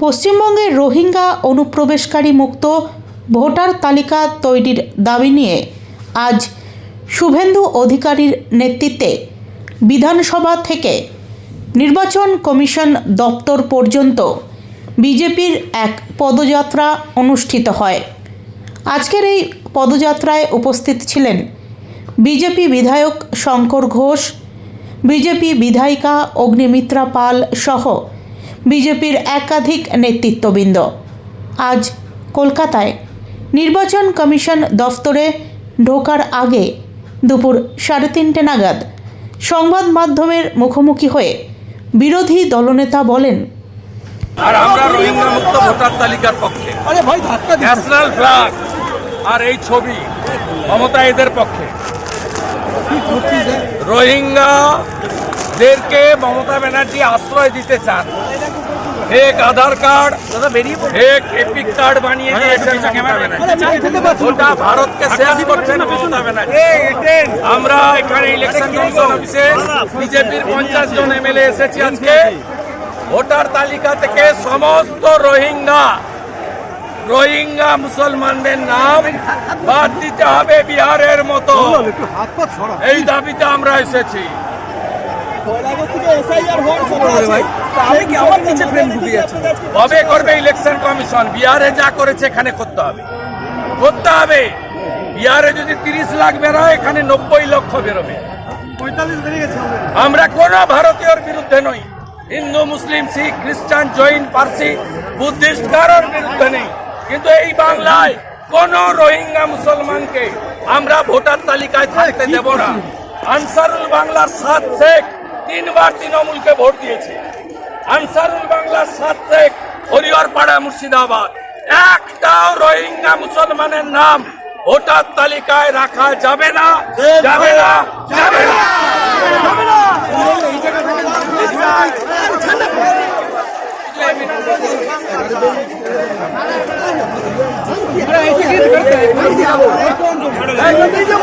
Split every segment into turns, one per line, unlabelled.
পশ্চিমবঙ্গে রোহিঙ্গা অনুপ্রবেশকারী মুক্ত ভোটার তালিকা তৈরির দাবি নিয়ে আজ শুভেন্দু অধিকারীর নেতৃত্বে বিধানসভা থেকে নির্বাচন কমিশন দপ্তর পর্যন্ত বিজেপির এক পদযাত্রা অনুষ্ঠিত হয়। আজকের এই পদযাত্রায় উপস্থিত ছিলেন বিজেপি বিধায়ক শঙ্কর ঘোষ, বিজেপি বিধায়িকা অগ্নিমিত্রা পাল সহ বিজেপির একাধিক নেতৃত্ববৃন্দ। আজ কলকাতায় নির্বাচন কমিশন দফতরে ঢোকার আগে দুপুর সাড়ে তিনটে নাগাদ সংবাদ মাধ্যমের মুখোমুখি হয়ে বিরোধী দলনেতা বলেন
আর আমরা রোহিঙ্গা মুক্ত ভোটার তালিকার পক্ষে।
আরে ভাই ধাক্কা
ন্যাশনাল ফ্ল্যাগ আর এই ছবি মমতা এদের পক্ষে।
রে?
রোহিঙ্গাদেরকে মমতা ব্যানার্জি আশ্রয় দিতে চান। Fake Aadhaar card fake EPIC card বানিয়ে গোটা ভারতকে শেষ করছেন আমরা এখানে ইলেকশন কমিশন অফিসে বিজেপির পঞ্চাশ জন এমএলএ এসেছি আজকে ভোটার তালিকা থেকে সমস্ত রোহিঙ্গা রোহিঙ্গা মুসলমানদের নাম বাদ দিতে হবে বিহারের মতো এই দাবিতে আমরা এসেছি। কবে করবে ইলেকশন কমিশন বিহারে যা করেছে এখানে করতে হবে। করতে হবে। বিহারে যদি তিরিশ লাখ বেরোয়, এখানে নব্বই লক্ষ বেরোবে। আমরা কোন ভারতীয়র বিরুদ্ধে নই। হিন্দু, মুসলিম, শিখ, খ্রিস্টান, জৈন, পার্সি, বুদ্ধিস্ট কারোর বিরুদ্ধে নেই। কিন্তু এই বাংলায় কোন রোহিঙ্গা মুসলমানকে আমরা ভোটার তালিকায় থাকতে দেব না। আনসারুল বাংলার সাত শেখ তিনবার তৃণমূলকে ভোট দিয়েছে। আনসারুল বাংলার সাত শেখ হরিহরপাড়া মুর্শিদাবাদ। একটাও রোহিঙ্গা মুসলমানের নাম ভোটার তালিকায় রাখা যাবে না যাবে না যাবে না।
নিয়ে যাব,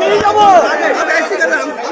নিয়ে যাব।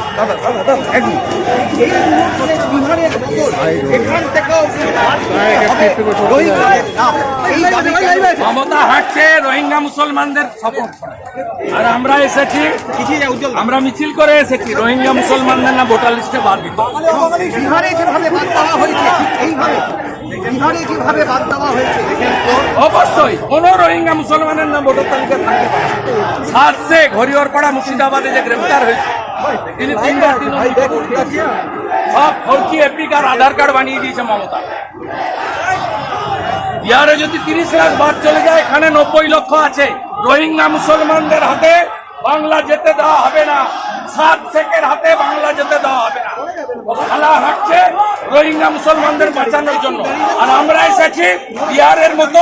রোহিঙ্গা
মুসলমানদের আর আমরা এসেছি, আমরা মিছিল করে এসেছি, রোহিঙ্গা মুসলমানদের না ভোটার লিস্টে বাদ দিতে।
বাদ দেওয়া হয়েছে বাদ দেওয়া হয়েছে
অবশ্যই, কোন রোহিঙ্গা মুসলমানের নাম ভোটার তালিকা থাকতে পারে। সাত শেখ হরিহরপাড়া মুর্শিদাবাদে যে গ্রেফতার হয়েছে তিনি তিনবার সব ফৌজি এপিকার আধার কার্ড বানিয়ে দিয়েছে মমতা। বিহারে যদি তিরিশ লাখ বাদ চলে যায় এখানে নব্বই লক্ষ আছে। রোহিঙ্গা মুসলমানদের হাতে বাংলা যেতে দেওয়া হবে না। সাত শেখের হাতে বাংলা যেতে দেওয়া হবে না। খেলা হাঁটছে রোহিঙ্গা মুসলমানদের বাঁচানোর জন্য। আর আমরা এসেছি বিহারের মতো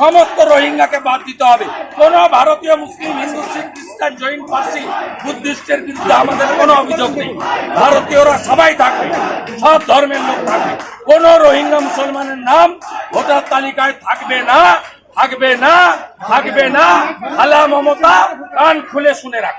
সমস্ত রোহিঙ্গাকে বাদ দিতে হবে। কোন ভারতীয়, মুসলিম, হিন্দু, শিখ, খ্রিস্টান, জৈন, পার্সি, বুদ্ধিস্টের বিরুদ্ধে আমাদের কোনো অভিযোগ নেই। ভারতীয়রা সবাই থাকবে, সব ধর্মের লোক থাকবে। কোন রোহিঙ্গা মুসলমানের নাম ভোটার তালিকায় থাকবে না থাকবে না। থাকবে না। আল্লাহ মমতা কান খুলে শুনে রাখ